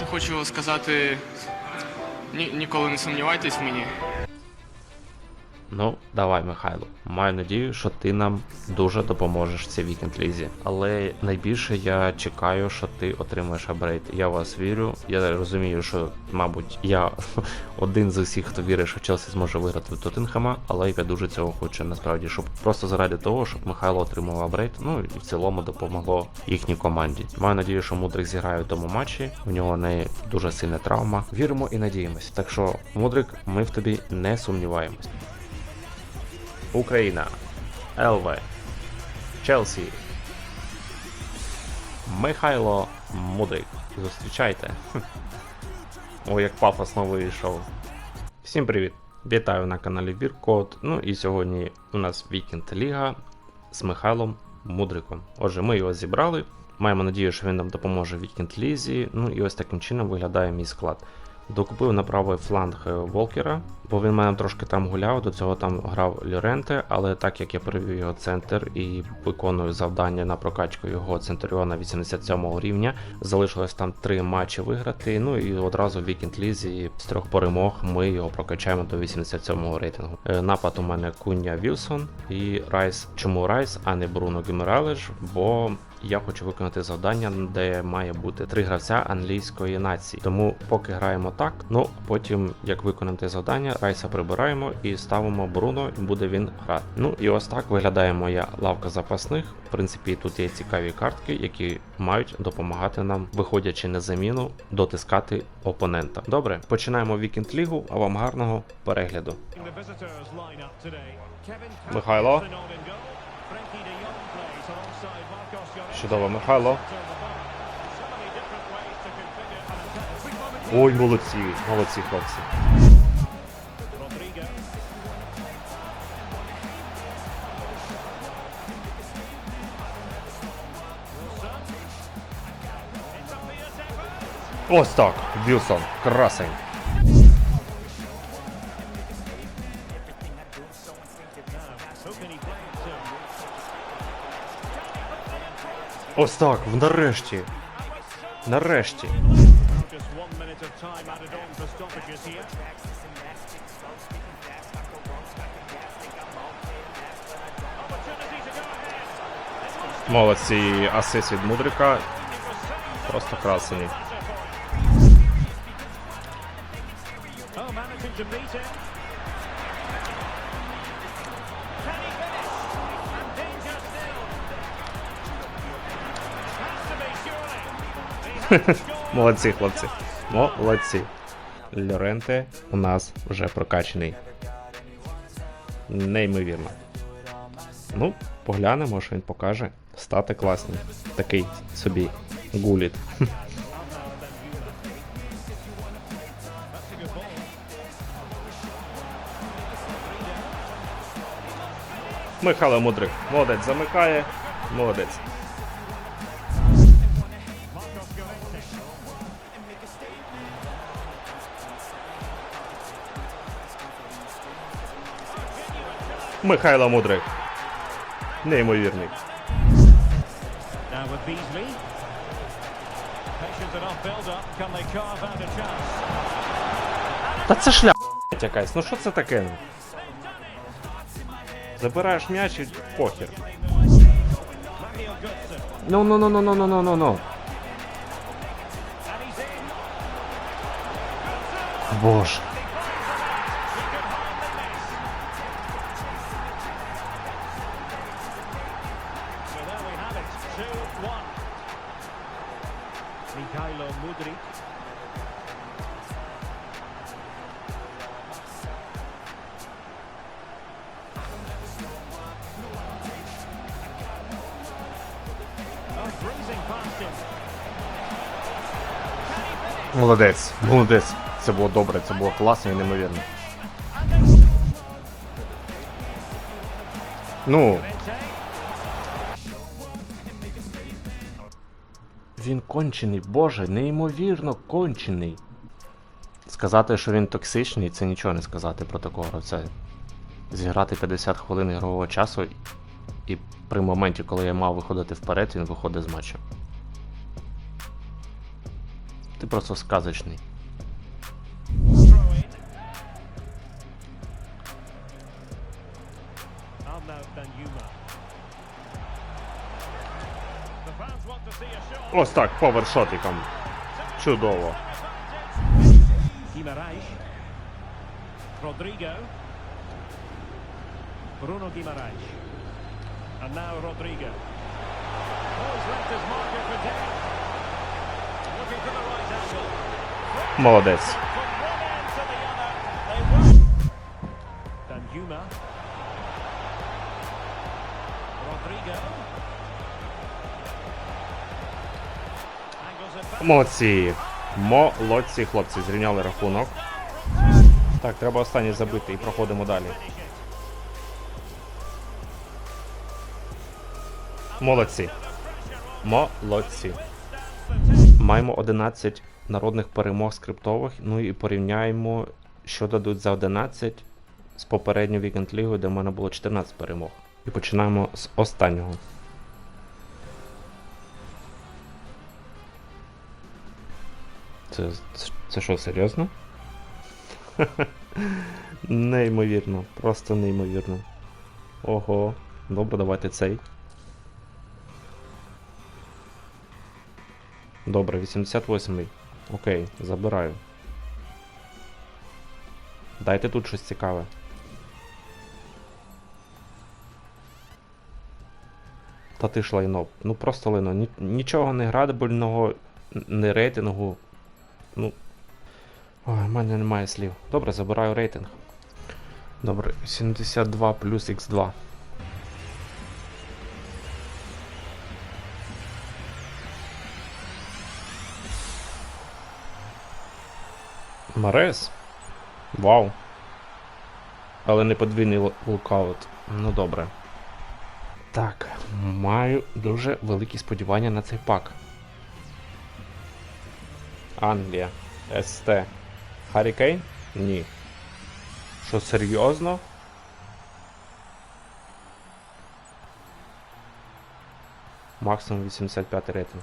По-перше, хочу сказати, ні, ніколи не сумнівайтесь в мені. Ну, давай, Михайло. Маю надію, що ти нам дуже допоможеш в цій вікенд лізі. Але найбільше я чекаю, що ти отримаєш апгрейд. Я вас вірю. Я розумію, що, мабуть, я один з усіх, хто вірить, що Челсі зможе виграти в Тоттенхема, але я дуже цього хочу насправді, щоб просто заради того, щоб Михайло отримав апгрейд, ну і в цілому допомогло їхній команді. Маю надію, що Мудрик зіграє в тому матчі. У нього не дуже сильна травма. Віримо і надіємося. Так що, Мудрик, ми в тобі не сумніваємось. Україна, ЛВ, Челсі, Михайло Мудрик. Зустрічайте. О, як пафосно вийшов. Всім привіт! Вітаю на каналі Біркод. Ну і сьогодні у нас Вікенд Ліга з Михайлом Мудриком. Отже, ми його зібрали. Маємо надію, що він нам допоможе в Вікенд Лізі. Ну і ось таким чином виглядає мій склад. Докупив на правий фланг е, Волкера, бо він мене трошки там гуляв, до цього там грав Льоренте, але так як я перевів його центр і виконую завдання на прокачку його центуріона 87 рівня, залишилось там три матчі виграти. Ну і одразу в Вікенд Лізі з трьох перемог ми його прокачаємо до 87 рейтингу. Е, Напад у мене Куня Вілсон і Райс. Чому Райс, а не Бруно Гімералеш? Бо я хочу виконати завдання, де має бути три гравця англійської нації. Тому поки граємо так, ну потім, як виконаємо те завдання, Райса прибираємо і ставимо Бруно, і буде він грати. Ну і ось так виглядає моя лавка запасних. В принципі, тут є цікаві картки, які мають допомагати нам, виходячи на заміну, дотискати опонента. Добре, починаємо вікенд лігу, а вам гарного перегляду. Михайло. Чудово, Михайло. Ой, молодці, молодці хлопці. Ось так. Вілсон. Красень. Ось так, нарешті. Нарешті. Молодці асист від Мудрика. Просто красивий. Молодці, хлопці. Молодці. Лоренте у нас вже прокачаний. Неймовірно. Ну, поглянемо, що він покаже. Стати класний. Такий собі гуліт. Михайло Мудрик. Молодець замикає. Молодець. Out a chance? Та це шля якась. Ну що це таке? Забираєш м'яч і похер. Ну ну ну ну ну ну ну ну ну. Боже. 2-1. Mikhailo Mudrik. Молодець. Молодець. Це було добре, це було класно і неймовірно. Ну, він кончений, боже, неймовірно кончений. Сказати, що він токсичний, це нічого не сказати про такого гравця. Зіграти 50 хвилин ігрового часу, і при моменті, коли я мав виходити вперед, він виходить з матчу. Ти просто сказочний. Ось так, повершотиком. Чудово. Guimaraes. Rodrigo. Bruno Guimaraes. And now Rodrigo. Ball's left his Молодці. Молодці, хлопці, зрівняли рахунок. Так, треба останній забити і проходимо далі. Молодці. Молодці. Маємо 11 народних перемог скриптових. Ну і порівняємо, що дадуть за 11 з попередньою вікенд лігою, де в мене було 14 перемог. І починаємо з останнього. Це, це, що, серйозно? неймовірно, просто неймовірно. Ого, добре, давайте цей. Добре, 88-й. Окей, забираю. Дайте тут щось цікаве. Та ти ж лайно. Ну просто лайно. Нічого не градибельного, не рейтингу. Ну. Ой, в мене немає слів. Добре, забираю рейтинг. Добре, 72 плюс Х2. Марес. Вау. Але не подвійний лу- лукаут. Ну добре. Так, маю дуже великі сподівання на цей пак. Англія. СТ. Харі Кейн? Ні. Що серйозно? Максимум 85 рейтинг.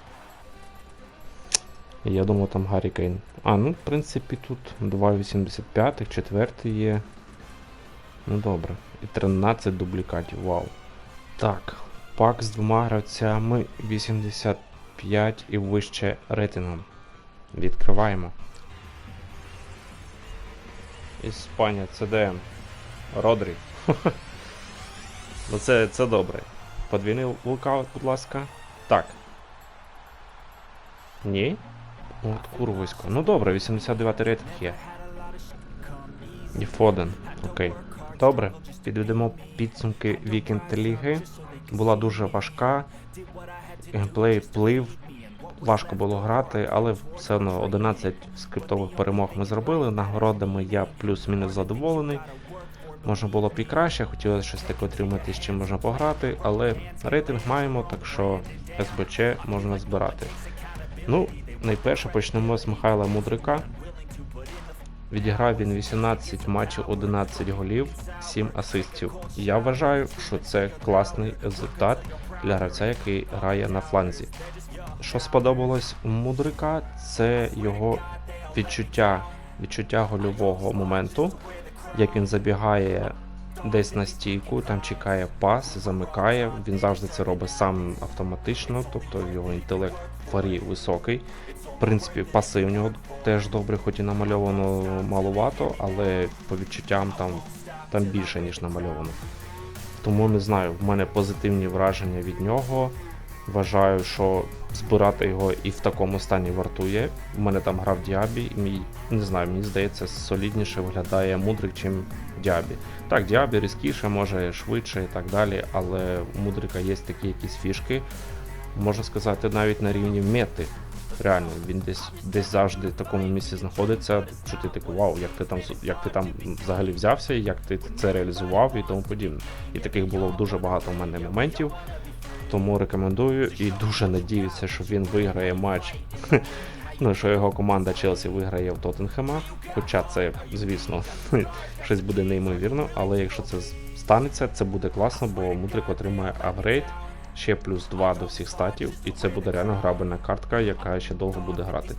Я думав там Гаррі Кейн. А, ну, в принципі, тут 2,85, четвертий є. Ну добре. І 13 дублікатів, вау. Так, пак з двома гравцями 85 і вище рейтингом. Відкриваємо. Іспанія, ЦДМ. Родрі. ну це, це добре. Подвійний лукаут, будь ласка. Так. Ні. От курвисько. Ну добре, 89 рейтинг є. І Фоден. Окей. Добре. Підведемо підсумки Вікенд Ліги. Була дуже важка. Геймплей плив. Важко було грати, але все одно 11 скриптових перемог ми зробили. Нагородами я плюс-мінус задоволений. Можна було б і краще, хотілося щось таке отримати, з чим можна пограти, але рейтинг маємо, так що СБЧ можна збирати. Ну, найперше почнемо з Михайла Мудрика. Відіграв він 18 матчів, 11 голів, 7 асистів. Я вважаю, що це класний результат для гравця, який грає на фланзі. Що сподобалось у Мудрика, це його відчуття, відчуття гольового моменту, як він забігає десь на стійку, там чекає пас, замикає. Він завжди це робить сам автоматично, тобто його інтелект фарі високий. В принципі, паси у нього теж добре, хоч і намальовано маловато, але по відчуттям там, там більше, ніж намальовано. Тому не знаю, в мене позитивні враження від нього. Вважаю, що збирати його і в такому стані вартує. У мене там грав Діабі, і мій, не знаю, мені здається, солідніше виглядає мудрик, чим Діабі. Так, Діабі різкіше, може швидше і так далі, але у мудрика є такі якісь фішки, можна сказати, навіть на рівні мети. Реально, він десь десь завжди в такому місці знаходиться, що ти такий вау, як ти там як ти там взагалі взявся, як ти це реалізував і тому подібне. І таких було дуже багато в мене моментів тому рекомендую і дуже надіюся, що він виграє матч. Ну, що його команда Челсі виграє в Тоттенхема. Хоча це, звісно, щось буде неймовірно, але якщо це станеться, це буде класно, бо Мудрик отримає апгрейд, ще плюс 2 до всіх статів, і це буде реально грабельна картка, яка ще довго буде грати.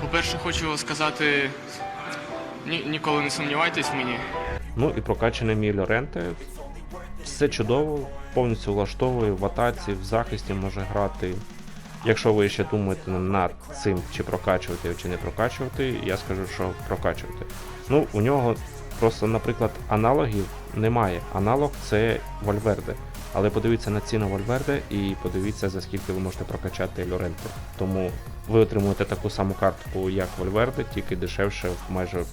По-перше, хочу сказати, Ні, ніколи не сумнівайтесь в мені. Ну і прокачаний мій Лоренте. Все чудово, повністю влаштовує в атаці, в захисті може грати. Якщо ви ще думаєте над цим, чи прокачувати чи не прокачувати, я скажу, що прокачувати. Ну, у нього просто, наприклад, аналогів немає. Аналог це Вольверде. Але подивіться на ціну Вольверде і подивіться, за скільки ви можете прокачати Лоренте. Тому ви отримуєте таку саму картку, як Вольверде, тільки дешевше майже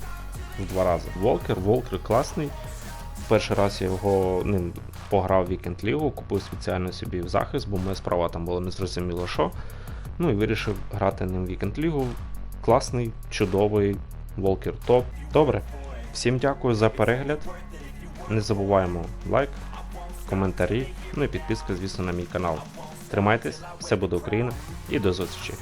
в два рази. Волкер, Волкер класний. Перший раз я його ним пограв в Вікенд Лігу, купив спеціально собі в захист, бо моя справа там було незрозуміло що. Ну і вирішив грати ним в Вікенд Лігу. Класний, чудовий, Волкер топ. Добре. Всім дякую за перегляд. Не забуваємо лайк, коментарі, ну і підписка, звісно, на мій канал. Тримайтесь, все буде Україна і до зустрічі.